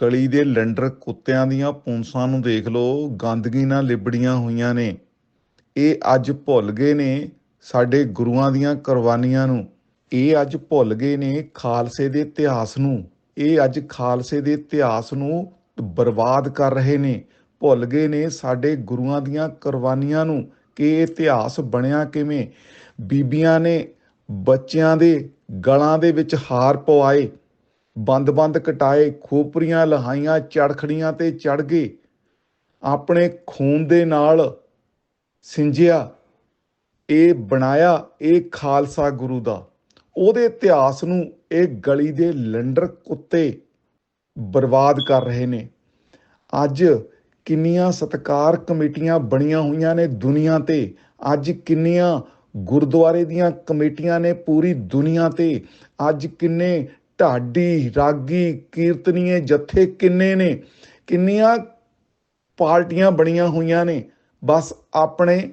ਗਲੀ ਦੇ ਲੰਡਰ ਕੁੱਤਿਆਂ ਦੀਆਂ ਪੂੰਸਾਂ ਨੂੰ ਦੇਖ ਲਓ, ਗੰਦਗੀ ਨਾਲ ਲਿਬੜੀਆਂ ਹੋਈਆਂ ਨੇ। ਇਹ ਅੱਜ ਭੁੱਲ ਗਏ ਨੇ ਸਾਡੇ ਗੁਰੂਆਂ ਦੀਆਂ ਕੁਰਬਾਨੀਆਂ ਨੂੰ। ਇਹ ਅੱਜ ਭੁੱਲ ਗਏ ਨੇ ਖਾਲਸੇ ਦੇ ਇਤਿਹਾਸ ਨੂੰ। ਇਹ ਅੱਜ ਖਾਲਸੇ ਦੇ ਇਤਿਹਾਸ ਨੂੰ ਬਰਬਾਦ ਕਰ ਰਹੇ ਨੇ। ਭੁੱਲ ਗਏ ਨੇ ਸਾਡੇ ਗੁਰੂਆਂ ਦੀਆਂ ਕੁਰਬਾਨੀਆਂ ਨੂੰ ਕਿ ਇਹ ਇਤਿਹਾਸ ਬਣਿਆ ਕਿਵੇਂ। ਬੀਬੀਆਂ ਨੇ ਬੱਚਿਆਂ ਦੇ ਗਲਾਂ ਦੇ ਵਿੱਚ ਹਾਰ ਪਵਾਏ। ਬੰਦ-ਬੰਦ ਕਟਾਏ, ਖੋਪਰੀਆਂ ਲਹਾਈਆਂ, ਚੜਖੜੀਆਂ ਤੇ ਚੜ ਗਏ। ਆਪਣੇ ਖੂਨ ਦੇ ਨਾਲ ਸਿੰਜਿਆ, ਇਹ ਬਣਾਇਆ ਇਹ ਖਾਲਸਾ ਗੁਰੂ ਦਾ। ਉਹਦੇ ਇਤਿਹਾਸ ਨੂੰ ਇਹ ਗਲੀ ਦੇ ਲੰਡਰ ਕੁੱਤੇ ਬਰਬਾਦ ਕਰ ਰਹੇ ਨੇ। ਅੱਜ ਕਿੰਨੀਆਂ ਸਤਕਾਰ ਕਮੇਟੀਆਂ ਬਣੀਆਂ ਹੋਈਆਂ ਨੇ ਦੁਨੀਆ ਤੇ। ਅੱਜ ਕਿੰਨੀਆਂ ਗੁਰਦੁਆਰੇ ਦੀਆਂ ਕਮੇਟੀਆਂ ਨੇ ਪੂਰੀ ਦੁਨੀਆ ਤੇ। ਅੱਜ ਕਿੰਨੇ ਢਾਡੀ ਰਾਗੀ, ਕੀਰਤਨੀਏ, ਜਥੇ ਕਿੰਨੇ ਨੇ? ਕਿੰਨੀਆਂ ਪਾਰਟੀਆਂ ਬਣੀਆਂ ਹੋਈਆਂ ਨੇ? ਬਸ ਆਪਣੇ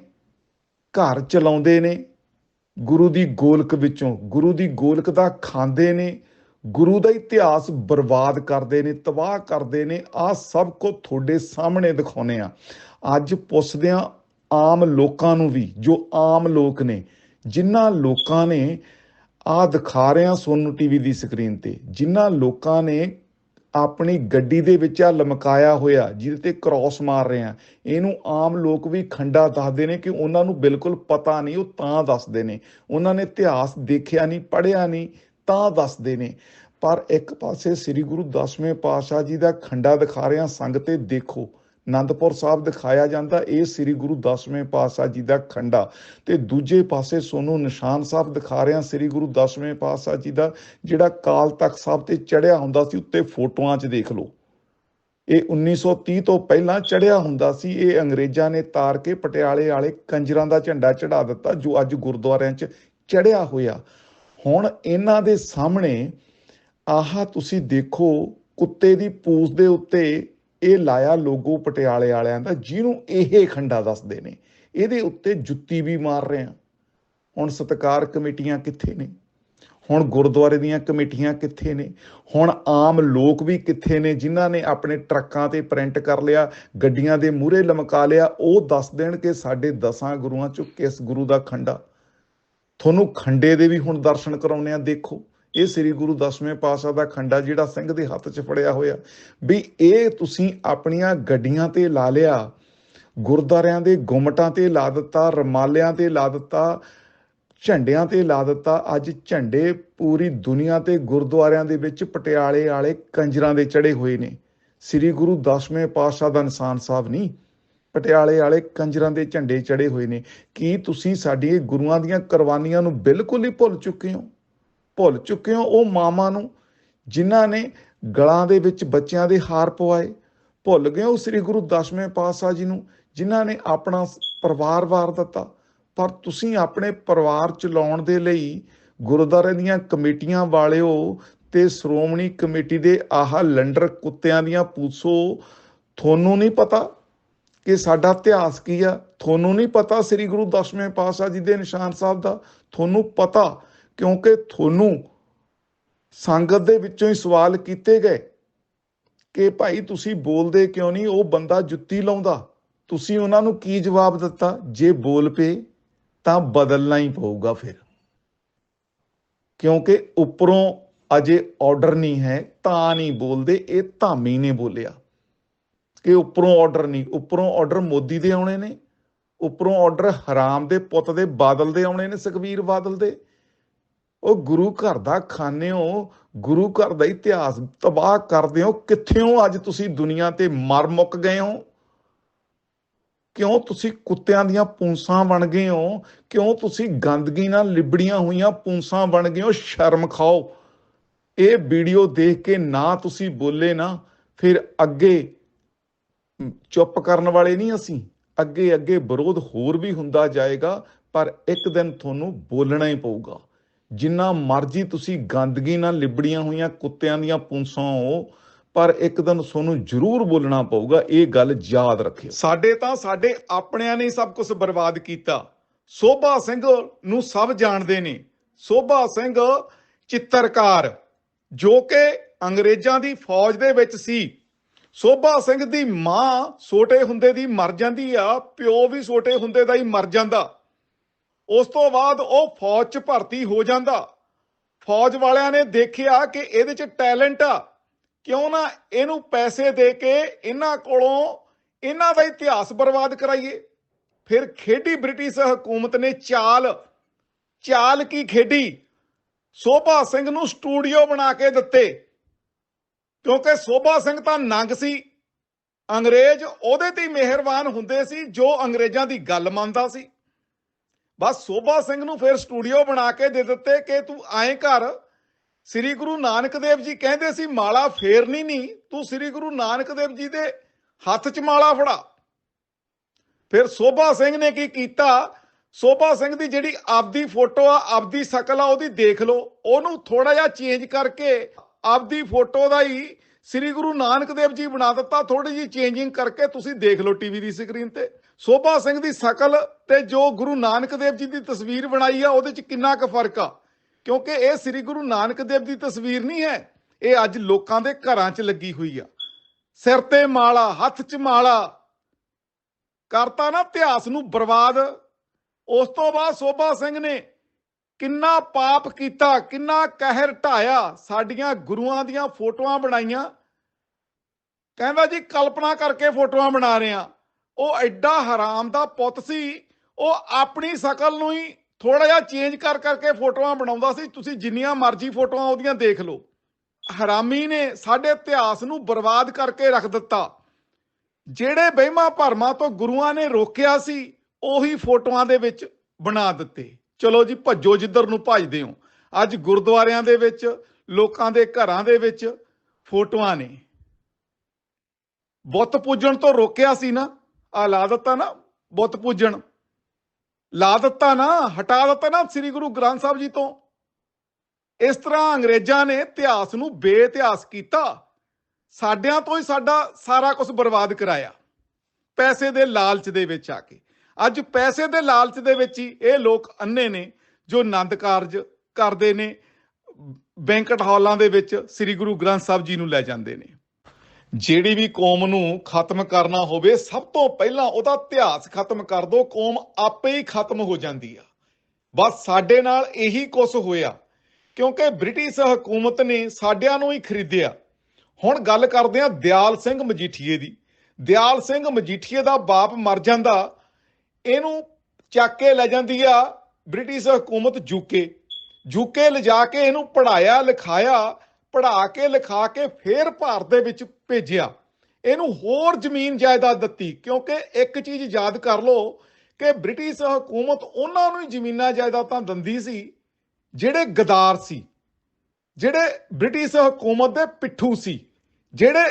ਘਰ ਚਲਾਉਂਦੇ ਨੇ। ਗੁਰੂ ਦੀ ਗੋਲਕ ਵਿੱਚੋਂ। ਗੁਰੂ ਦੀ ਗੋਲਕ ਦਾ ਖਾਂਦੇ ਨੇ। ਗੁਰੂ ਦਾ ਇਤਿਹਾਸ ਬਰਬਾਦ ਕਰਦੇ ਨੇ, ਤਬਾਹ ਕਰਦੇ ਨੇ। ਆ ਸਭ ਕੁਝ ਤੁਹਾਡੇ ਸਾਹਮਣੇ ਦਿਖਾਉਨੇ ਆ ਅੱਜ ਪੁੱਛਦੇ ਆ ਆਮ ਲੋਕਾਂ ਨੂੰ ਵੀ, ਜੋ ਆਮ ਲੋਕ ਨੇ, ਜਿਨ੍ਹਾਂ ਲੋਕਾਂ ਨੇ ਆ ਦਿਖਾ ਰਿਹਾ ਸੋਨੂ ਟੀਵੀ ਦੀ ਸਕਰੀਨ ਤੇ। ਜਿਨ੍ਹਾਂ ਲੋਕਾਂ ਨੇ ਆਪਣੀ ਗੱਡੀ ਦੇ ਵਿੱਚ ਆ ਲਮਕਾਇਆ ਹੋਇਆ, ਜਿਹਦੇ ਤੇ ਕ੍ਰਾਸ ਮਾਰ ਰਹੇ ਆ ਇਹਨੂੰ ਆਮ ਲੋਕ ਵੀ ਖੰਡਾ ਦੱਸਦੇ ਨੇ ਕਿ ਉਹਨਾਂ ਨੂੰ ਬਿਲਕੁਲ ਪਤਾ ਨਹੀਂ, ਉਹ ਤਾਂ ਦੱਸਦੇ ਨੇ। ਉਹਨਾਂ ਨੇ ਇਤਿਹਾਸ ਦੇਖਿਆ ਨਹੀਂ, ਪੜ੍ਹਿਆ ਨਹੀਂ, ਤਾਂ ਦੱਸਦੇ ਨੇ। ਪਰ ਇੱਕ ਪਾਸੇ ਸ੍ਰੀ ਗੁਰੂ ਦਸਵੇਂ ਪਾਤਸ਼ਾਹ ਜੀ ਦਾ ਖੰਡਾ ਦਿਖਾ ਰਿਆਂ ਸੰਗ ਤੇ ਦੇਖੋ। ਅਨੰਦਪੁਰ ਸਾਹਿਬ ਦਿਖਾਇਆ ਜਾਂਦਾ, ਇਹ ਸ੍ਰੀ ਗੁਰੂ ਦਸਵੇਂ ਪਾਤਸ਼ਾਹ ਜੀ ਦਾ ਖੰਡਾ। ਤੇ ਦੂਜੇ ਪਾਸੇ ਸੋਨੂੰ ਨਿਸ਼ਾਨ ਸਾਹਿਬ ਦਿਖਾ ਰਿਹਾ ਸ੍ਰੀ ਗੁਰੂ ਦਸਵੇਂ ਪਾਤਸ਼ਾਹ ਜੀ ਦਾ, ਜਿਹੜਾ ਕਾਲ ਤਖਤ ਸਾਹਿਬ ਤੇ ਚੜਿਆ ਹੁੰਦਾ ਸੀ, ਉੱਤੇ ਫੋਟੋਆਂ 'ਚ ਦੇਖ ਲਓ। ਇਹ 1930 ਤੋਂ ਪਹਿਲਾਂ ਚੜਿਆ ਹੁੰਦਾ ਸੀ, ਇਹ ਅੰਗਰੇਜ਼ਾਂ ਨੇ ਤਾਰ ਕੇ ਪਟਿਆਲੇ ਵਾਲੇ ਕੰਜਰਾਂ ਦਾ ਝੰਡਾ ਚੜਾ ਦਿੱਤਾ, ਜੋ ਅੱਜ ਗੁਰਦੁਆਰਿਆਂ 'ਚ ਚੜਿਆ ਹੋਇਆ। ਹੁਣ ਇਹਨਾਂ ਦੇ ਸਾਹਮਣੇ ਆਹ ਤੁਸੀਂ ਦੇਖੋ, ਕੁੱਤੇ ਦੀ ਪੂਛ ਦੇ ਉੱਤੇ ਇਹ ਲਾਇਆ ਲੋਗੋ ਪਟਿਆਲੇ ਵਾਲਿਆਂ ਦਾ, ਜਿਹਨੂੰ ਇਹ ਖੰਡਾ ਦੱਸਦੇ ਨੇ। ਇਹਦੇ ਉੱਤੇ ਜੁੱਤੀ ਵੀ ਮਾਰ ਰਹੇ ਆ। ਹੁਣ ਸਤਕਾਰ ਕਮੇਟੀਆਂ ਕਿੱਥੇ ਨੇ? ਹੁਣ ਗੁਰਦੁਆਰੇ ਦੀਆਂ ਕਮੇਟੀਆਂ ਕਿੱਥੇ ਨੇ? ਹੁਣ ਆਮ ਲੋਕ ਵੀ ਕਿੱਥੇ ਨੇ ਜਿਨ੍ਹਾਂ ਨੇ ਆਪਣੇ ਟਰੱਕਾਂ ਤੇ ਪ੍ਰਿੰਟ ਕਰ ਲਿਆ, ਗੱਡੀਆਂ ਦੇ ਮੂਹਰੇ ਲਮਕਾ ਲਿਆ, ਉਹ ਦੱਸ ਦੇਣ ਕਿ ਸਾਡੇ ਦਸਾਂ ਗੁਰੂਆਂ ਚੋਂ ਕਿਸ ਗੁਰੂ ਦਾ ਖੰਡਾ? ਤੁਹਾਨੂੰ ਖੰਡੇ ਦੇ ਵੀ ਹੁਣ ਦਰਸ਼ਨ ਕਰਾਉਣੇ ਆ, ਦੇਖੋ। ਇਹ ਸ੍ਰੀ ਗੁਰੂ ਦਸਵੇਂ ਪਾਤਸ਼ਾਹ ਦਾ ਖੰਡਾ ਜਿਹੜਾ ਸਿੰਘ ਦੇ ਹੱਥ 'ਚ ਫੜਿਆ ਹੋਇਆ, ਵੀ ਇਹ ਤੁਸੀਂ ਆਪਣੀਆਂ ਗੱਡੀਆਂ ਤੇ ਲਾ ਲਿਆ ਗੁਰਦਾਰਿਆਂ ਦੇ ਗੁੰਮਟਾਂ ਤੇ ਲਾ ਦਿੱਤਾ, ਰਮਾਲਿਆਂ ਤੇ ਲਾ ਦਿੱਤਾ, ਝੰਡਿਆਂ ਤੇ ਲਾ ਦਿੱਤਾ, ਅੱਜ ਝੰਡੇ ਪੂਰੀ ਦੁਨੀਆ ਤੇ ਗੁਰਦੁਆਰਿਆਂ ਦੇ ਵਿੱਚ ਪਟਿਆਲੇ ਵਾਲੇ ਕੰਜਰਾਂ ਦੇ ਚੜੇ ਹੋਏ ਨੇ। ਸ੍ਰੀ ਗੁਰੂ ਦਸਵੇਂ ਪਾਤਸ਼ਾਹ ਦਾ ਇਨਸਾਨ ਸਾਹਿਬ ਨਹੀਂ, ਪਟਿਆਲੇ ਵਾਲੇ ਕੰਜਰਾਂ ਦੇ ਝੰਡੇ ਚੜੇ ਹੋਏ ਨੇ। ਕੀ ਤੁਸੀਂ ਸਾਡੀ ਗੁਰੂਆਂ ਦੀਆਂ ਕੁਰਬਾਨੀਆਂ ਨੂੰ ਬਿਲਕੁਲ ਹੀ ਭੁੱਲ ਚੁੱਕੇ ਹੋ? ਭੁੱਲ ਚੁੱਕੇ ਹੋ ਉਹ ਮਾਮਾ ਨੂੰ, ਜਿਨ੍ਹਾਂ ਨੇ ਗਲਾਂ ਦੇ ਵਿੱਚ ਬੱਚਿਆਂ ਦੇ ਹਾਰ ਪਵਾਏ। ਭੁੱਲ ਗਏ ਹੋ ਸ੍ਰੀ ਗੁਰੂ ਦਸਵੇਂ ਪਾਤਸ਼ਾਹ ਜੀ ਨੂੰ, ਜਿਨ੍ਹਾਂ ਨੇ ਆਪਣਾ ਪਰਿਵਾਰ ਵਾਰ ਦਿੱਤਾ। ਪਰ ਤੁਸੀਂ ਆਪਣੇ ਪਰਿਵਾਰ ਚਲਾਉਣ ਦੇ ਲਈ ਗੁਰਦੁਆਰੇ ਦੀਆਂ ਕਮੇਟੀਆਂ ਵਾਲਿਓ ਤੇ ਸ਼੍ਰੋਮਣੀ ਕਮੇਟੀ ਦੇ ਆਹ ਲੰਡਰ ਕੁੱਤਿਆਂ ਦੀਆਂ ਪੂਛੋ, ਤੁਹਾਨੂੰ ਨਹੀਂ ਪਤਾ ਕਿ ਸਾਡਾ ਇਤਿਹਾਸ ਕੀ ਆ? ਤੁਹਾਨੂੰ ਨਹੀਂ ਪਤਾ ਸ੍ਰੀ ਗੁਰੂ ਦਸਵੇਂ ਪਾਤਸ਼ਾਹ ਜੀ ਦੇ ਨਿਸ਼ਾਨ ਸਾਹਿਬ ਦਾ? ਤੁਹਾਨੂੰ ਪਤਾ ਕਿਉਂਕਿ ਤੁਹਾਨੂੰ ਸੰਗਤ ਦੇ ਵਿੱਚੋਂ ਹੀ ਸਵਾਲ ਕੀਤੇ ਗਏ ਕਿ ਭਾਈ ਤੁਸੀਂ ਬੋਲਦੇ ਕਿਉਂ ਨਹੀਂ? ਉਹ ਬੰਦਾ ਜੁੱਤੀ ਲਾਉਂਦਾ। ਤੁਸੀਂ ਉਹਨਾਂ ਨੂੰ ਕੀ ਜਵਾਬ ਦਿੱਤਾ? ਜੇ ਬੋਲ ਪਏ, ਤਾਂ ਬਦਲਣਾ ਹੀ ਪਊਗਾ ਫਿਰ। ਕਿਉਂਕਿ ਉੱਪਰੋਂ ਅਜੇ ਆਰਡਰ ਨਹੀਂ ਹੈ, ਤਾਂ ਨਹੀਂ ਬੋਲਦੇ। ਇਹ ਧਾਮੀ ਨੇ ਬੋਲਿਆ ਕਿ ਉੱਪਰੋਂ ਆਰਡਰ ਨਹੀਂ। ਉੱਪਰੋਂ ਆਰਡਰ ਮੋਦੀ ਦੇ ਆਉਣੇ ਨੇ। ਉੱਪਰੋਂ ਆਰਡਰ ਹਰਾਮ ਦੇ ਪੁੱਤ ਦੇ ਬਾਦਲ ਦੇ ਆਉਣੇ ਨੇ ਸੁਖਵੀਰ ਬਾਦਲ ਦੇ। ਉਹ ਗੁਰੂ ਘਰ ਦਾ ਖਾਨੇ ਹੋ, ਗੁਰੂ ਘਰ ਦਾ ਇਤਿਹਾਸ ਤਬਾਹ ਕਰਦੇ ਹੋ, ਕਿੱਥੇ ਅੱਜ ਤੁਸੀਂ ਦੁਨੀਆ ਤੇ ਮਰ ਮੁੱਕ ਗਏ ਹੋ? ਕਿਉਂ ਤੁਸੀਂ ਕੁੱਤਿਆਂ ਦੀਆਂ ਪੂੰਸਾਂ ਬਣ ਗਏ ਹੋ? ਕਿਉਂ ਤੁਸੀਂ ਗੰਦਗੀ ਨਾਲ ਲਿਬੜੀਆਂ ਹੋਈਆਂ ਪੂੰਸਾਂ ਬਣ ਗਏ ਹੋ? ਸ਼ਰਮ ਖਾਓ। ਇਹ ਵੀਡੀਓ ਦੇਖ ਕੇ ਨਾ ਤੁਸੀਂ ਬੋਲੇ ਨਾ, ਫਿਰ ਅੱਗੇ ਚੁੱਪ ਕਰਨ ਵਾਲੇ ਨਹੀਂ ਅਸੀਂ। ਅੱਗੇ ਅੱਗੇ ਵਿਰੋਧ ਹੋਰ ਵੀ ਹੁੰਦਾ ਜਾਏਗਾ, ਪਰ ਇੱਕ ਦਿਨ ਤੁਹਾਨੂੰ ਬੋਲਣਾ ਹੀ ਪਊਗਾ। ਜਿੰਨਾ ਮਰਜ਼ੀ ਤੁਸੀਂ ਗੰਦਗੀ ਨਾਲ ਲਿਬੜੀਆਂ ਹੋਈਆਂ ਕੁੱਤਿਆਂ ਦੀਆਂ ਪੂੰਛਾਂ ਹੋ, ਪਰ ਇੱਕ ਦਿਨ ਤੁਹਾਨੂੰ ਜ਼ਰੂਰ ਬੋਲਣਾ ਪਊਗਾ, ਇਹ ਗੱਲ ਯਾਦ ਰੱਖਿਓ। ਸਾਡੇ ਤਾਂ ਸਾਡੇ ਆਪਣਿਆਂ ਨੇ ਸਭ ਕੁਝ ਬਰਬਾਦ ਕੀਤਾ। ਸੋਭਾ ਸਿੰਘ ਨੂੰ ਸਭ ਜਾਣਦੇ ਨੇ। ਸੋਭਾ ਸਿੰਘ ਚਿੱਤਰਕਾਰ, ਜੋ ਕਿ ਅੰਗਰੇਜ਼ਾਂ ਦੀ ਫੌਜ ਦੇ ਵਿੱਚ ਸੀ। ਸੋਭਾ ਸਿੰਘ ਦੀ ਮਾਂ ਛੋਟੇ ਹੁੰਦੇ ਦੀ ਮਰ ਜਾਂਦੀ ਆ, ਪਿਓ ਵੀ ਛੋਟੇ ਹੁੰਦੇ ਦਾ ਹੀ ਮਰ ਜਾਂਦਾ। ਉਸ ਤੋਂ ਬਾਅਦ ਉਹ ਫੌਜ 'ਚ ਭਰਤੀ ਹੋ ਜਾਂਦਾ। ਫੌਜ ਵਾਲਿਆਂ ਨੇ ਦੇਖਿਆ ਕਿ ਇਹਦੇ 'ਚ ਟੈਲੈਂਟ ਆ। ਕਿਉਂ ਨਾ ਇਹਨੂੰ ਪੈਸੇ ਦੇ ਕੇ ਇਹਨਾਂ ਕੋਲੋਂ ਇਹਨਾਂ ਦਾ ਇਤਿਹਾਸ ਬਰਬਾਦ ਕਰਾਈਏ। ਫਿਰ ਖੇਡੀ ਬ੍ਰਿਟਿਸ਼ ਹਕੂਮਤ ਨੇ ਚਾਲ ਚਾਲ ਕੀ ਖੇਡੀ? ਸੋਭਾ ਸਿੰਘ ਨੂੰ ਸਟੂਡੀਓ ਬਣਾ ਕੇ ਦਿੱਤੇ। ਕਿਉਂਕਿ ਸੋਭਾ ਸਿੰਘ ਤਾਂ ਨੰਗ ਸੀ। ਅੰਗਰੇਜ਼ ਉਹਦੇ ਤੇ ਮਿਹਰਬਾਨ ਹੁੰਦੇ ਸੀ ਜੋ ਅੰਗਰੇਜ਼ਾਂ ਦੀ ਗੱਲ ਮੰਨਦਾ ਸੀ। ਬਸ ਸੋਭਾ ਸਿੰਘ ਨੂੰ ਫਿਰ ਸਟੂਡੀਓ ਬਣਾ ਕੇ ਦੇ ਦਿੱਤੇ ਕਿ ਤੂੰ ਆਏ ਘਰ ਸ੍ਰੀ ਗੁਰੂ ਨਾਨਕ ਦੇਵ ਜੀ ਕਹਿੰਦੇ ਸੀ, ਮਾਲਾ ਫੇਰਨੀ ਨਹੀਂ, ਤੂੰ ਸ੍ਰੀ ਗੁਰੂ ਨਾਨਕ ਦੇਵ ਜੀ ਦੇ ਹੱਥ 'ਚ ਮਾਲਾ ਫੜਾ। ਫਿਰ ਸੋਭਾ ਸਿੰਘ ਨੇ ਕੀ ਕੀਤਾ? ਸੋਭਾ ਸਿੰਘ ਦੀ ਜਿਹੜੀ ਆਪਦੀ ਫੋਟੋ ਆ, ਆਪਦੀ ਸ਼ਕਲ ਆ, ਉਹਦੀ ਦੇਖ ਲਓ। ਉਹਨੂੰ ਥੋੜਾ ਜਿਹਾ ਚੇਂਜ ਕਰਕੇ ਆਪਦੀ ਫੋਟੋ ਦਾ ਹੀ ਸ੍ਰੀ ਗੁਰੂ ਨਾਨਕ ਦੇਵ ਜੀ ਬਣਾ ਦਿੱਤਾ ਥੋੜੀ ਜਿਹੀ ਚੇਂਜਿੰਗ ਕਰਕੇ ਤੁਸੀਂ ਦੇਖ ਲਓ ਟੀਵੀ ਦੀ ਸਕਰੀਨ ਤੇ। ਸੋਭਾ ਸਿੰਘ ਦੀ ਸ਼ਕਲ ਤੇ ਜੋ ਗੁਰੂ ਨਾਨਕ ਦੇਵ ਜੀ ਦੀ ਤਸਵੀਰ ਬਣਾਈ ਆ, ਉਹਦੇ 'ਚ ਕਿੰਨਾ ਕੁ ਫ਼ਰਕ ਆ? ਕਿਉਂਕਿ ਇਹ ਸ੍ਰੀ ਗੁਰੂ ਨਾਨਕ ਦੇਵ ਦੀ ਤਸਵੀਰ ਨਹੀਂ ਹੈ, ਇਹ ਅੱਜ ਲੋਕਾਂ ਦੇ ਘਰਾਂ 'ਚ ਲੱਗੀ ਹੋਈ ਆ। ਸਿਰ ਤੇ ਮਾਲਾ, ਹੱਥ 'ਚ ਮਾਲਾ। ਕਰਤਾ ਨਾ ਇਤਿਹਾਸ ਨੂੰ ਬਰਬਾਦ। ਉਸ ਤੋਂ ਬਾਅਦ ਸੋਭਾ ਸਿੰਘ ਨੇ ਕਿੰਨਾ ਪਾਪ ਕੀਤਾ, ਕਿੰਨਾ ਕਹਿਰ ਢਾਇਆ, ਸਾਡੀਆਂ ਗੁਰੂਆਂ ਦੀਆਂ ਫੋਟੋਆਂ ਬਣਾਈਆਂ। ਕਹਿੰਦਾ ਜੀ, ਕਲਪਨਾ ਕਰਕੇ ਫੋਟੋਆਂ ਬਣਾ ਰਹੇ। ਆ ਉਹ ਐਡਾ ਹਰਾਮ ਦਾ ਪੁੱਤ ਸੀ, ਉਹ ਆਪਣੀ ਸ਼ਕਲ ਨੂੰ ਹੀ ਥੋੜਾ ਜਿਹਾ ਚੇਂਜ ਕਰ ਕਰਕੇ ਫੋਟੋਆਂ ਬਣਾਉਂਦਾ ਸੀ। ਤੁਸੀਂ ਜਿੰਨੀਆਂ ਮਰਜ਼ੀ ਫੋਟੋਆਂ ਉਹਦੀਆਂ ਦੇਖ ਲਓ। ਹਰਾਮੀ ਨੇ ਸਾਡੇ ਇਤਿਹਾਸ ਨੂੰ ਬਰਬਾਦ ਕਰਕੇ ਰੱਖ ਦਿੱਤਾ। ਜਿਹੜੇ ਵਹਿਮਾਂ ਭਰਮਾਂ ਤੋਂ ਗੁਰੂਆਂ ਨੇ ਰੋਕਿਆ ਸੀ, ਉਹੀ ਫੋਟੋਆਂ ਦੇ ਵਿੱਚ ਬਣਾ ਦਿੱਤੇ। ਚਲੋ ਜੀ, ਭੱਜੋ ਜਿੱਧਰ ਨੂੰ ਭੱਜਦੇ ਹੋ। ਅੱਜ ਗੁਰਦੁਆਰਿਆਂ ਦੇ ਵਿੱਚ, ਲੋਕਾਂ ਦੇ ਘਰਾਂ ਦੇ ਵਿੱਚ ਫੋਟੋਆਂ ਨੇ। ਬੁੱਤ ਪੂਜਣ ਤੋਂ ਰੋਕਿਆ ਸੀ ਨਾ। ਆ ਲਾ ਦਿੱਤਾ ਨਾ, ਬੁੱਤ ਪੂਜਣ। ਲਾ ਦਿੱਤਾ ਨਾ, ਹਟਾ ਦਿੱਤਾ ਨਾ ਸ੍ਰੀ ਗੁਰੂ ਗ੍ਰੰਥ ਸਾਹਿਬ ਜੀ ਤੋਂ। ਇਸ ਤਰ੍ਹਾਂ ਅੰਗਰੇਜ਼ਾਂ ਨੇ ਇਤਿਹਾਸ ਨੂੰ ਬੇਇਤਿਹਾਸ ਕੀਤਾ। ਸਾਡਿਆਂ ਤੋਂ ਹੀ ਸਾਡਾ ਸਾਰਾ ਕੁਝ ਬਰਬਾਦ ਕਰਾਇਆ। ਪੈਸੇ ਦੇ ਲਾਲਚ ਦੇ ਵਿੱਚ ਆ ਕੇ। ਅੱਜ ਪੈਸੇ ਦੇ ਲਾਲਚ ਦੇ ਵਿੱਚ ਹੀ ਇਹ ਲੋਕ ਅੰਨੇ ਨੇ, ਜੋ ਆਨੰਦ ਕਾਰਜ ਕਰਦੇ ਨੇ। ਬੈਂਕਟ ਹਾਲਾਂ ਦੇ ਵਿੱਚ ਸ੍ਰੀ ਗੁਰੂ ਗ੍ਰੰਥ ਸਾਹਿਬ ਜੀ ਨੂੰ ਲੈ ਜਾਂਦੇ ਨੇ। ਜਿਹੜੀ ਵੀ ਕੌਮ ਨੂੰ ਖਤਮ ਕਰਨਾ ਹੋਵੇ, ਸਭ ਤੋਂ ਪਹਿਲਾਂ ਉਹਦਾ ਇਤਿਹਾਸ ਖਤਮ ਕਰ ਦੋ ਕੌਮ ਆਪੇ ਹੀ ਖਤਮ ਹੋ ਜਾਂਦੀ ਆ। ਬਸ ਸਾਡੇ ਨਾਲ ਇਹੀ ਕੁਝ ਹੋਇਆ, ਕਿਉਂਕਿ ਬ੍ਰਿਟਿਸ਼ ਹਕੂਮਤ ਨੇ ਸਾਡਿਆਂ ਨੂੰ ਹੀ ਖਰੀਦਿਆ। ਹੁਣ ਗੱਲ ਕਰਦੇ ਆ ਦਿਆਲ ਸਿੰਘ ਮਜੀਠੀਏ ਦੀ। ਦਿਆਲ ਸਿੰਘ ਮਜੀਠੀਏ ਦਾ ਬਾਪ ਮਰ ਜਾਂਦਾ, ਇਹਨੂੰ ਚੱਕ ਕੇ ਲੈ ਜਾਂਦੀ ਆ ਬ੍ਰਿਟਿਸ਼ ਹਕੂਮਤ ਜੂਕੇ ਜੂਕੇ ਲਿਜਾ ਕੇ ਇਹਨੂੰ ਪੜਾਇਆ ਲਿਖਾਇਆ ਪੜਾ ਕੇ, ਲਿਖਾ ਕੇ ਫੇਰ ਭਾਰਤ ਦੇ ਵਿੱਚ ਭੇਜਿਆ। ਇਹਨੂੰ ਹੋਰ ਜ਼ਮੀਨ ਜਾਇਦਾਦ ਦਿੱਤੀ, ਕਿਉਂਕਿ ਇੱਕ ਚੀਜ਼ ਯਾਦ ਕਰ ਲਓ ਕਿ ਬ੍ਰਿਟਿਸ਼ ਹਕੂਮਤ ਉਹਨਾਂ ਨੂੰ ਹੀ ਜ਼ਮੀਨਾਂ ਜਾਇਦਾਦਾਂ ਦਿੰਦੀ ਸੀ, ਜਿਹੜੇ ਗਦਾਰ ਸੀ, ਜਿਹੜੇ ਬ੍ਰਿਟਿਸ਼ ਹਕੂਮਤ ਦੇ ਪਿੱਠੂ ਸੀ, ਜਿਹੜੇ